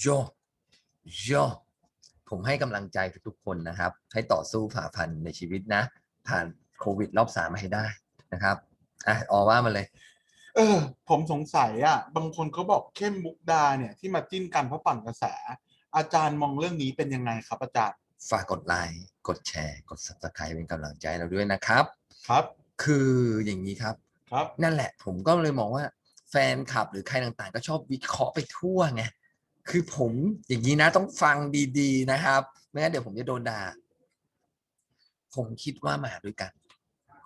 โยโยผมให้กำลังใจทุกๆคนนะครับ ให้ต่อสู้ฝ่าฟันในชีวิตนะ ผ่านโควิดรอบสามมาให้ได้นะครับอะออว่ามาเลย เออ ผมสงสัยอะ บางคนเขาบอกเข้มมุกดาเนี่ยที่มาจิ้นกันเพราะปั่นกระแส อาจารย์มองเรื่องนี้เป็นยังไงครับ อาจารย์ ฝากกดไลค์กดแชร์ กด subscribe เป็นกำลังใจเราด้วยนะครับ ครับ คืออย่างนี้ครับ ครับ นั่นแหละผมก็เลยมองว่าแฟนคลับหรือใครต่างๆ ก็ชอบวิเคราะห์ไปทั่วไง คือผมอย่างนี้นะต้องฟังดีๆนะครับไม่งั้นเดี๋ยวผมจะโดนด่า ผมคิดว่ามาด้วยกัน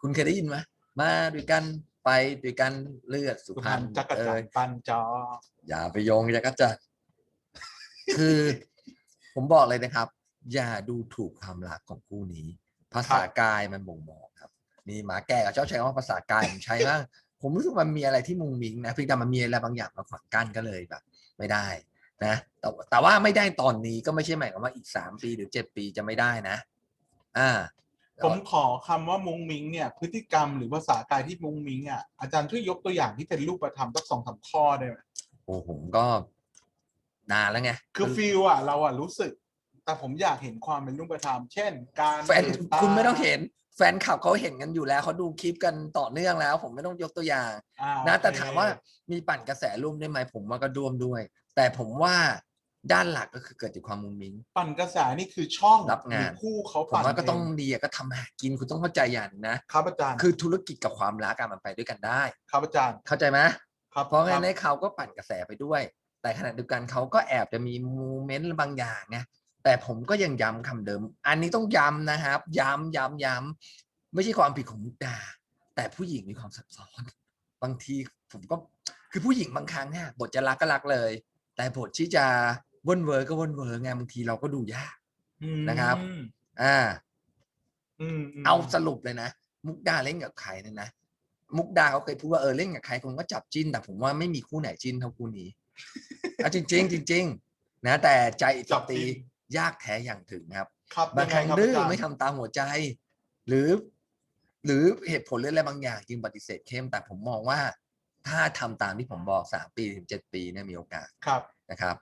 คุณเคยได้ยินไหมมาด้วยกันไปด้วยกันเลือดสุสุพพรรรรณณจักรเอจัอนทร์ปันจอ อย่าไปโยงจักรจันทร์คือ ผมบอกเลยนะครับ อย่าดูถูกความรักของคู่นี้ ภาษากายมันบ่งบอกครับนี่หมาแก่กับเจ้าใช้คำว่าภาษากายผมใช้บ้างผมรู้สึกมันมีอะไรที่มุงมิงนะเพียงแต่มันมีอะไรบางอย่างมาขวางกั้นก็เลยแบบ ไม่ได้ นะแต่แต่ว่าไม่ได้ตอนนี้ก็ไม่ใช่หมายความว่าอีกสามปีหรือเจ็ดปีจะไม่ได้นะ อ่า ผมขอคำว่ามุงมิงเนี่ย พฤติกรรมหรือภาษากายที่มุงมิงอะอาจารย์ช่วยยกตัวอย่างที่เป็นรูปธรรมสักสองสามข้อได้ไหมโอ้ผมก็นานแล้วไงคือฟีลอะเราอะรู้สึก แต่ผมอยากเห็นความเป็นรูปธรรม เช่น การแฟนเตาคุณไม่ต้องเห็น แฟนคลับเขาเห็นกันอยู่แล้วเขาดูคลิปกันต่อเนื่องแล้ว ผมไม่ต้องยกตัวอย่าง อ่านะแต่โอเคถามว่ามีปั่นกระแสร่วมได้ไหมผมว่าก็ร่วมด้วย แต่ผมว่าด้านหลักก็คือเกิดจากความมุงมิงปั่นกระแสนี่คือช่องรับงานหรือคู่เขาผมปั่นว่าก็ต้องเดีอะก็ทำหากินคุณต้องเข้าใจอย่างหนึ่งนะครับอาจารย์คือธุรกิจกับความรักอะมันไปด้วยกันได้ ครับอาจารย์เข้าใจไหมครับเพราะงั้นคในบเขาก็ปั่นกระแสไปด้วย แต่ขณะเดียวกันเขาก็แอบจะมีโมเมนต์บางอย่างไงแต่ผมก็ยังย้ำคำเดิม อันนี้ต้องย้ำนะครับ ย้ำย้ำย้ำไม่ใช่ความผิดของมุกดา แต่ผู้หญิงมีความซับซ้อน บางทีผมก็คือผู้หญิงบางครั้งเนี่ยบทจะรักก็รักเลย แต่บทที่จะวนเวอร์ก็วนเวอร์ไงบางทีเราก็ดูยากมนะครับ อ่าอืมมเอาสรุปเลยนะ มุกดาเล่นกับใครเนยนะ มุกดาเขาเคยพูดว่าเออเล่นกับใครคนก็จับจิ้น แต่ผมว่าไม่มีคู่ไหนจิ้นเท่าคู่นี้เอาจริง ๆ จริง ๆ นะ แต่ใจสตรียากแท้อย่างถึงครับครับบางครั้งยัไดื้อจย์ไม่ทำตามหัวใจ หรือ หรือเหตุผลเรื่องอะไรบางอย่างจึงปฏิเสธเข้มแต่ผมมองว่า ถ้าทำตามที่ผมบอกสามปีถึงเจ็ดปีเนี่ยมีโอกาสครับนะครับ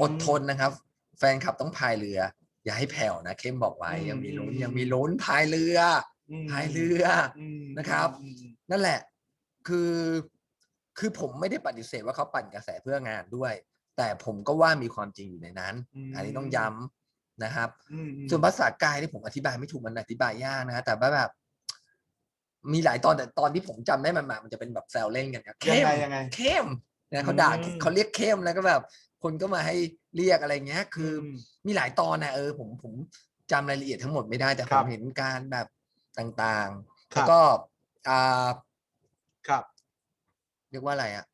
มอดทนนะครับ แฟนคลับต้องพายเรือ อย่าให้แผ่วนะเข้มบอกไว้อืมยังมีลุ้นอืมยังมีลุ้นพายเรือมพายเรือมนะครับอืมอืมนั่นแหละ คือคือผมไม่ได้ปฏิเสธว่าเขาปั่นกระแสเพื่องานด้วย แต่ผมก็ว่ามีความจริงอยู่ในนั้น อันนี้ต้องย้ำนะครับอืมอืมส่วนภาษากายที่ผมอธิบายไม่ถูกมันอธิบายยากนะแต่ว่าแบบ มีหลายตอนแต่ตอนที่ผมจำได้มันมามันจะเป็นแบบแซวเล่นกันครับยังเข้มไงยังไง เข้มนะเขาด่าอืม เขาเรียกเข้มแล้วก็แบบ คนก็มาให้เรียกอะไรเงี้ย คืออ ม มีหลายตอนนะเออผมผมจำรายละเอียดทั้งหมดไม่ได้แต่คผรัมบเห็นการแบบต่างๆ ครับ แล้วก็อ่าครับ เรียกว่าอะไรอะ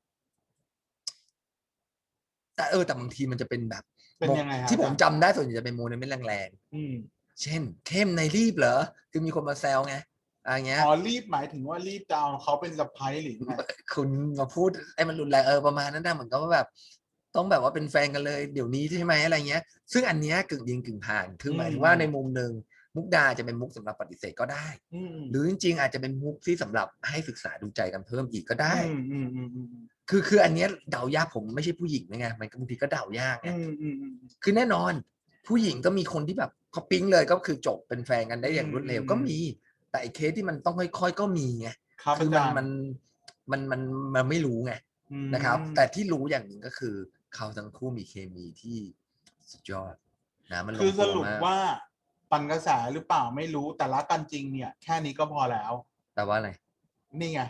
แต่เออแต่บางทีมันจะเป็นแบบเป็นยังไงฮะที่ผมอาจำจารย์ได้ส่วนใหญ่จะเป็นโมเมนต์แรงอืม ๆเช่น เข้มในรีบเหรอ คือมีคนมาแซวไง อะไรเงี้ยอ๋อรีบหมายถึงว่ารีบจะเอาเขาเป็นสะพ้ายหรือยังไงคุณมาพูดไอ้มันรุนแรงเออประมาณนั้นนะเหมือนกับว่าแบบ ต้องแบบว่าเป็นแฟนกันเลยเดี๋ยวนี้ใช่ไหมอะไรเงี้ย ซึ่งอันเนี้ยกึ่งยิงกึ่งผ่านคือหมายถึงว่าในมุมหนึ่งมุกดาจะเป็นมุกสำหรับปฏิเสธก็ได้อืมหรือจริงๆ อาจจะเป็นมุกที่สำหรับให้ศึกษาดูใจกันเพิ่มอีกก็ได้อืมอืมอืมอืมคือคืออันเนี้ยเดายากผมไม่ใช่ผู้หญิงนะไงมันก็บางทีก็เดายากไงอืมอืมอืมคือแน่นอน ผู้หญิงก็มีคนที่แบบเขาปิ๊งเลยก็คือจบเป็นแฟนกันได้อย่างรวดเร็วอืมก็มี แต่ไอ้เคสที่มันต้องค่อยๆก็มีไงครับคืออามันจารย์มันมันมันมันไม่รู้ไงอืมนะครับ แต่ที่รู้อย่างหนึ่งก็คือเขาทั้งคู่มีเคมีที่สุดยอดนะมันลงคือสตัวรุปมากว่าปั่นกระแสหรือเปล่าไม่รู้แต่รักกันจริงเนี่ย แค่นี้ก็พอแล้ว แต่ว่าอะไรนี่ไง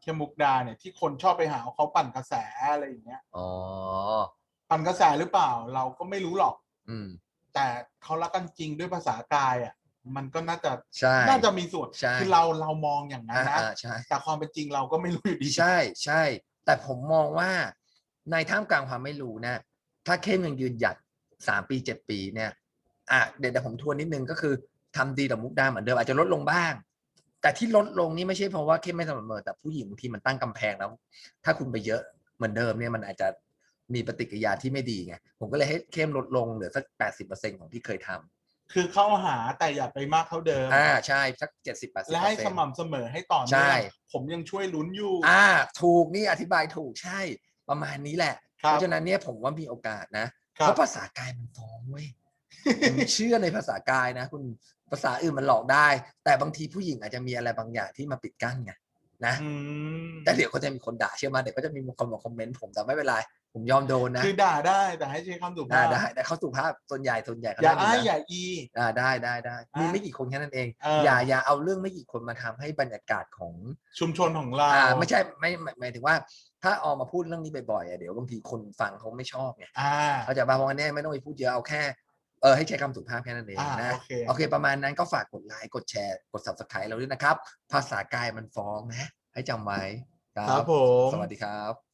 เคมุกดาเนี่ยที่คนชอบไปหาว่าเขาปั่นกระแสอะไรอย่างเงี้ยอ๋อปั่นกระแสหรือเปล่า เราก็ไม่รู้หรอก อืม แต่เขารักกันจริงด้วยภาษากายอะ มันก็น่าจะใช่ น่าจะมีส่วนใช่ คือเราเรามองอย่างนั้นอ่านะอ่าใช่ แต่ความเป็นจริงเราก็ไม่รู้อยู่ดี ใช่ใช่ แต่ผมมองว่าในท่ามกลางความไม่รู้นะ ถ้าเข้มยังยืนหยัดสามปีเจ็ดปีเนี่ยอะเดี๋ยวเดี๋ยวผมทวนนิดนึงก็คือทำดีต่อมุกดาเหมือนเดิมอาจจะลดลงบ้าง แต่ที่ลดลงนี่ไม่ใช่เพราะว่าเข้มไม่สม่ำเสมอแต่ผู้หญิงบางทีมันตั้งกำแพงแล้ว ถ้าคุณไปเยอะเหมือนเดิมเนี่ยมันอาจจะมีปฏิกิริยาที่ไม่ดีไงผมก็เลยให้เข้มลดลงเหลือสักแปดสิบเปอร์เซ็นของที่เคยทำ คือเข้าหาแต่อย่าไปมากเท่าเดิม อ่าใช่สักเจ็ดสิบแปดสิบและให้สม่ำเสมอให้ต่อใช่เนื่องผมยังช่วยลุ้นอยู่ อ่า ถูกนี่อธิบายถูกใช่ประมาณนี้แหละครัเพบราะฉะนั้นเนี่ยผมว่ามีโอกาสนะครัเพบราะภาษากายมันฟ้องเว้ยผมเชื่อในภาษากายนะ คุณภาษาอื่นมันหลอกได้ แต่บางทีผู้หญิงอาจจะมีอะไรบางอย่างที่มาปิดกั้นไงนะอืมแต่เดี๋ยวก็จะมีคนด่าเชื่อมาเดี๋ยวก็จะมีคนมาคอมเมนต์ผมแต่ไม่เป็นไร ผมยอมโดนนะคือด่าได้แต่ให้ใช้คำสุได้ภาพได้แต่เขาสุภาพส่วนใหญ่ส่วนใหญ่เขาอย่าได้อ้ายนะอย่าอีอ่าได้ได้ได้มีอะไม่กี่คนแค่นั้นเองเออออย่าอย่าเอาเรื่องไม่กี่คนมาทำให้บรรยากาศของชุมชนของเราอ่าไม่ใช่ไม่ไม่หมายถึงว่า ถ้าออกมาพูดเรื่องนี้บ่อยๆอะเดี๋ยวบางทีคนฟังเขาไม่ชอบไงอ่าเขาใจะบาเพราะงั้นเนี่ยไม่ต้องไปพูดเยอะเอาแค่เออให้ใช้คำสุภาพแค่นั้นเองอ่านะโอเคโอเคประมาณนั้นก็ฝากกดไลค์กดแชร์กด subscribe เราด้วยนะครับ ภาษากายมันฟ้องนะ ให้จำไว้ครับผมสวัสดีครับ